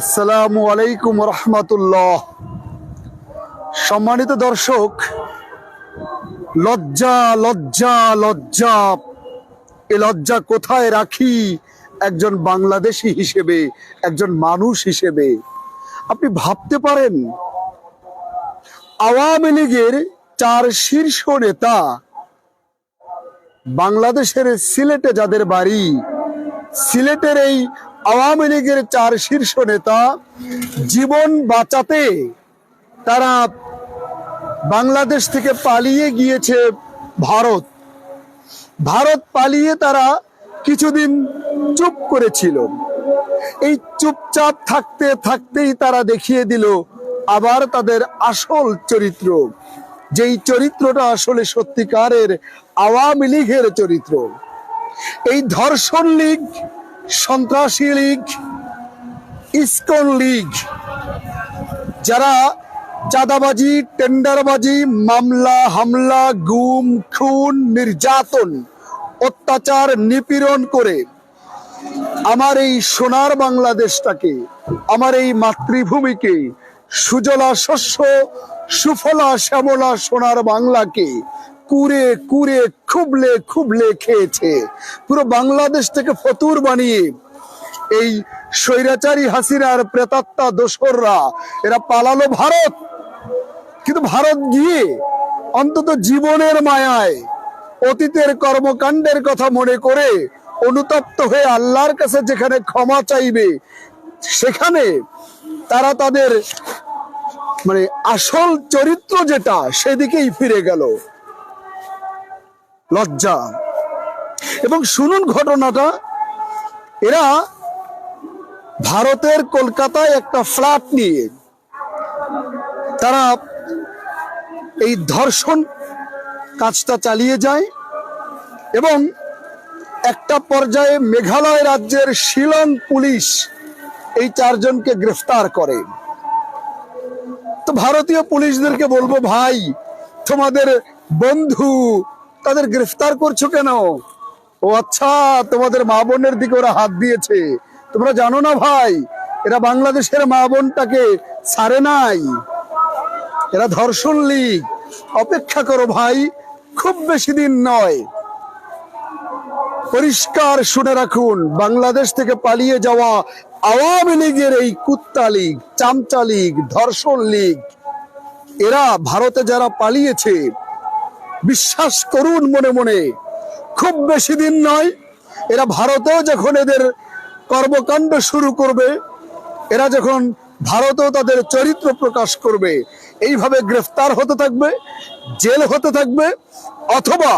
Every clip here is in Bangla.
আসসালামু আলাইকুম রহমতুল্লাহ। সম্মানিত দর্শক, লজ্জা লজ্জা লজ্জা, এ লজ্জা কোথায় রাখি? একজন বাংলাদেশি হিসেবে, একজন মানুষ হিসেবে। আপনি ভাবতে পারেন, আওয়ামী লীগের চার শীর্ষ নেতা বাংলাদেশের সিলেটে যাদের বাড়ি, সিলেটের এই আওয়ামী লীগের চার শীর্ষ নেতা জীবন বাঁচাতে তারা বাংলাদেশ থেকে পালিয়ে গিয়েছে ভারত। ভারত পালিয়ে তারা কিছুদিন চুপ করেছিল। এই চুপচাপ থাকতে থাকতেই তারা দেখিয়ে দিল আবার তাদের আসল চরিত্র। যেই চরিত্রটা আসলে সত্যিকারের আওয়ামী লীগের চরিত্র। এই ধর্ষণ লীগ সন্ত্রাসী লীগ, ইসকন লীগ, যারা চাঁদাবাজি, টেন্ডারবাজি, মামলা, হামলা, গুম, খুন, নির্যাতন, অত্যাচার, নিপীড়ন করে আমার এই সোনার বাংলাদেশটাকে, আমার এই মাতৃভূমিকে, সুজলা শস্য, সুফলা শ্যামলা সোনার বাংলাকে কুরে কুরে খুবলে খুবলে খেয়েছে। পুরো বাংলাদেশ থেকে ফতুর বানিয়ে এই স্বৈরাচারী হাসিনার প্রেতাত্মা দোসররা, এরা পালালো ভারত। কিন্তু ভারত গিয়ে অন্তত জীবনের মায়ায় অতীতের কর্মকাণ্ডের কথা মনে করে অনুতপ্ত হয়ে আল্লাহর কাছে যেখানে ক্ষমা চাইবে, সেখানে তারা তাদের মানে আসল চরিত্র যেটা, সেদিকেই ফিরে গেল। লজ্জা। এবং শুনুন ঘটনাটা, এরা ভারতের কলকাতায় একটা ফ্ল্যাট নিয়ে, তারা এই ধর্ষণ কাজটা চালিয়ে যায় এবং একটা পর্যায়ে মেঘালয় রাজ্যের শিলং পুলিশ এই চারজনকে গ্রেফতার করে। তো ভারতীয় পুলিশদেরকে বলব, ভাই, তোমাদের বন্ধু তাদের গ্রেফতার করছ কেন? ও আচ্ছা তোমাদের মা বোনের দিকে ওরা হাত দিয়েছে। তোমরা জানো না ভাই, এরা বাংলাদেশের মা বোনটাকে ছাড়ে নাই। এরা ধর্ষণ লীগ। অপেক্ষা করো ভাই, খুব বেশি দিন নয়। পরিষ্কার শুনে রাখুন, বাংলাদেশ থেকে পালিয়ে যাওয়া আওয়ামী লীগের এই কুত্তা লীগ, চামচা লীগ, ধর্ষণ লীগ, এরা ভারতে যারা পালিয়েছে বিশ্বাস করুন মনে মনে। খুব বেশি দিন নয়, এরা ভারতেও যখন এদের কর্মকাণ্ড শুরু করবে, এরা যখন ভারতেও তাদের চরিত্র প্রকাশ করবে, এইভাবে গ্রেফতার হতে থাকবে, জেল হতে থাকবে, অথবা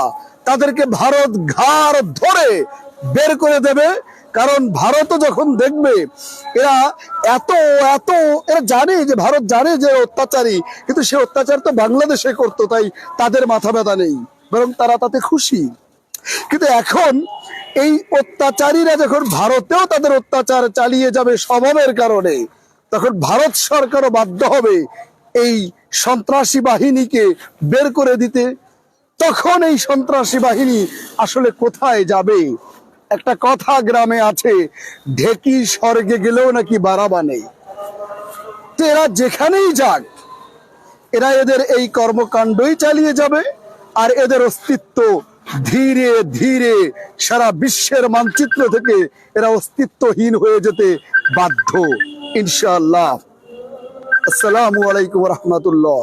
তাদেরকে ভারত ঘাড় ধরে বের করে দেবে কারণ ভারতও যখন দেখবে, এরা এত এত, এরা জানে যে ভারত জানে যে অত্যাচারী, কিন্তু সে অত্যাচার তো বাংলাদেশে করতো, তাই তাদের মাথা ব্যথা নেই, বরং তারা তাতে খুশি। কিন্তু এখন এই অত্যাচারীরা যখন ভারতেও তাদের অত্যাচার চালিয়ে যাবে স্বভাবের কারণে, তখন ভারত সরকারও বাধ্য হবে এই সন্ত্রাসী বাহিনীকে বের করে দিতে। তখন এই সন্ত্রাসী বাহিনী আসলে কোথায় যাবে? একটা কথা গ্রামে আছে, ঢেকি স্বর্গে গেলেও নাকি বাড়াবা নেই। তো এরা যেখানেই যাক, এরা এদের এই কর্মকাণ্ডই চালিয়ে যাবে, আর এদের অস্তিত্ব ধীরে ধীরে সারা বিশ্বের মানচিত্র থেকে এরা অস্তিত্বহীন হয়ে যেতে বাধ্য। ইনশাআল্লাহ। আসসালামু আলাইকুম রহমতুল্লাহ।